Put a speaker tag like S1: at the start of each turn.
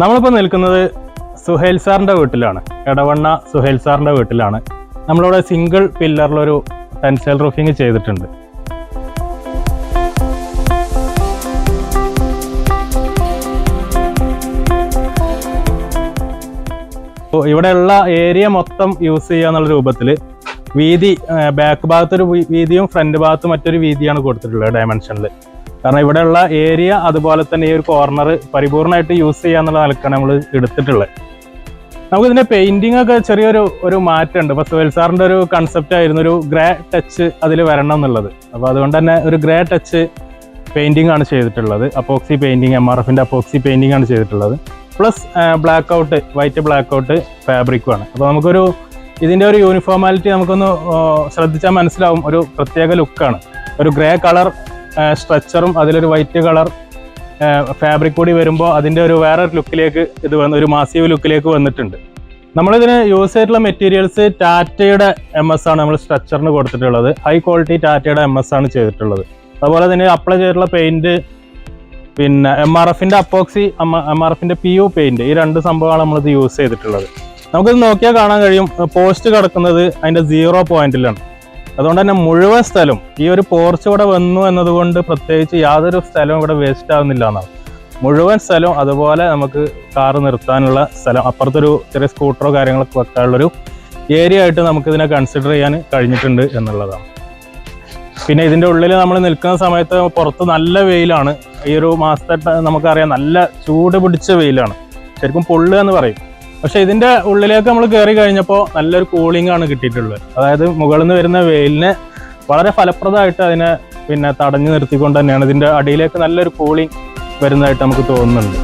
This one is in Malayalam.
S1: നമ്മളിപ്പോൾ നിൽക്കുന്നത് സുഹേൽ സാറിന്റെ വീട്ടിലാണ്. എടവണ്ണ സുഹേൽ സാറിന്റെ വീട്ടിലാണ്. നമ്മളിവിടെ സിംഗിൾ പില്ലറിലൊരു ടെൻസൈൽ റൂഫിങ് ചെയ്തിട്ടുണ്ട്. ഇവിടെയുള്ള ഏരിയ മൊത്തം യൂസ് ചെയ്യുക എന്നുള്ള രൂപത്തിൽ വീതി ബാക്ക് ഭാഗത്തൊരു വീതിയും ഫ്രണ്ട് ഭാഗത്ത് മറ്റൊരു വീതിയാണ് കൊടുത്തിട്ടുള്ളത് ഡയമെൻഷനിൽ കാരണം ഇവിടെയുള്ള ഏരിയ അതുപോലെ തന്നെ ഈ ഒരു കോർണർ പരിപൂർണമായിട്ട് യൂസ് ചെയ്യുക എന്നുള്ള നിലക്കാണ് നമ്മൾ എടുത്തിട്ടുള്ളത്. നമുക്ക് ഇതിന്റെ പെയിന്റിംഗ് ഒക്കെ ചെറിയൊരു ഒരു മാറ്റമുണ്ട്. ഇപ്പൊ സുഹേൽ സാറിന്റെ ഒരു കൺസെപ്റ്റ് ആയിരുന്നു ഒരു ഗ്രേ ടച്ച് അതിൽ വരണം എന്നുള്ളത്. അപ്പോൾ അതുകൊണ്ട് തന്നെ ഒരു ഗ്രേ ടച്ച് പെയിന്റിംഗ് ആണ് ചെയ്തിട്ടുള്ളത്. അപ്പോക്സി പെയിന്റിംഗ് എം ആർ എഫിന്റെ അപ്പോക്സി പെയിന്റിംഗ് ആണ് ചെയ്തിട്ടുള്ളത്. Plus black out white black out ഫാബ്രിക്കും ആണ്. അപ്പോൾ നമുക്കൊരു ഇതിന്റെ ഒരു യൂണിഫോമാലിറ്റി നമുക്കൊന്ന് ശ്രദ്ധിച്ചാൽ മനസ്സിലാവും. ഒരു പ്രത്യേക ലുക്കാണ് ഒരു ഗ്രേ കളർ സ്ട്രക്ചറും അതിലൊരു വൈറ്റ് കളർ ഫാബ്രിക് കൂടി വരുമ്പോൾ അതിന്റെ ഒരു വേറെ ലുക്കിലേക്ക് ഇത് വന്ന് ഒരു മാസീവ് ലുക്കിലേക്ക് വന്നിട്ടുണ്ട്. നമ്മളിതിന് യൂസ് ചെയ്തിട്ടുള്ള മെറ്റീരിയൽസ് ടാറ്റയുടെ എം എസ് ആണ് നമ്മൾ സ്ട്രക്ചറിന് കൊടുത്തിട്ടുള്ളത്. ഹൈ ക്വാളിറ്റി ടാറ്റയുടെ എം എസ് ആണ് ചെയ്തിട്ടുള്ളത്. അതുപോലെ തന്നെ അപ്ലൈ ചെയ്തിട്ടുള്ള പെയിന്റ് പിന്നെ എം ആർ എഫിന്റെ അപ്പോക്സി എം ആർ എഫിന്റെ പി യു പെയിന്റ് ഈ രണ്ട് സംഭവമാണ് നമ്മളിത് യൂസ് ചെയ്തിട്ടുള്ളത്. നമുക്കിത് നോക്കിയാൽ കാണാൻ കഴിയും. പോസ്റ്റ് കിടക്കുന്നത് അതിന്റെ സീറോ പോയിന്റിലാണ് അതുകൊണ്ട് തന്നെ മുഴുവൻ സ്ഥലം ഈ ഒരു പോർച്ച് ഇവിടെ വന്നു എന്നതുകൊണ്ട് പ്രത്യേകിച്ച് യാതൊരു സ്ഥലവും ഇവിടെ വേസ്റ്റ് ആവുന്നില്ല എന്നാണ്. മുഴുവൻ സ്ഥലം അതുപോലെ നമുക്ക് കാർ നിർത്താനുള്ള സ്ഥലം അപ്പുറത്തൊരു ചെറിയ സ്കൂട്ടറോ കാര്യങ്ങളൊക്കെ വെക്കാനുള്ളൊരു ഏരിയ ആയിട്ട് നമുക്ക് ഇതിനെ കൺസിഡർ ചെയ്യാൻ കഴിഞ്ഞിട്ടുണ്ട് എന്നുള്ളതാണ്. പിന്നെ ഇതിന്റെ ഉള്ളിൽ നമ്മൾ നിൽക്കുന്ന സമയത്ത് പുറത്ത് നല്ല വെയിലാണ്. ഈ ഒരു മാസത്തെ നമുക്കറിയാം നല്ല ചൂട് പിടിച്ച വെയിലാണ്. ശരിക്കും പൊള്ളുക എന്ന് പറയും. പക്ഷെ ഇതിന്റെ ഉള്ളിലേക്ക് നമ്മൾ കയറി കഴിഞ്ഞപ്പോൾ നല്ലൊരു കൂളിംഗ് ആണ് കിട്ടിയിട്ടുള്ളത്. അതായത് മുകളിൽ നിന്ന് വരുന്ന വെയിലിനെ വളരെ ഫലപ്രദമായിട്ട് അതിനെ പിന്നെ തടഞ്ഞു നിർത്തിക്കൊണ്ട് തന്നെയാണ് ഇതിന്റെ അടിയിലേക്ക് നല്ലൊരു കൂളിംഗ് വരുന്നതായിട്ട് നമുക്ക് തോന്നുന്നുണ്ട്.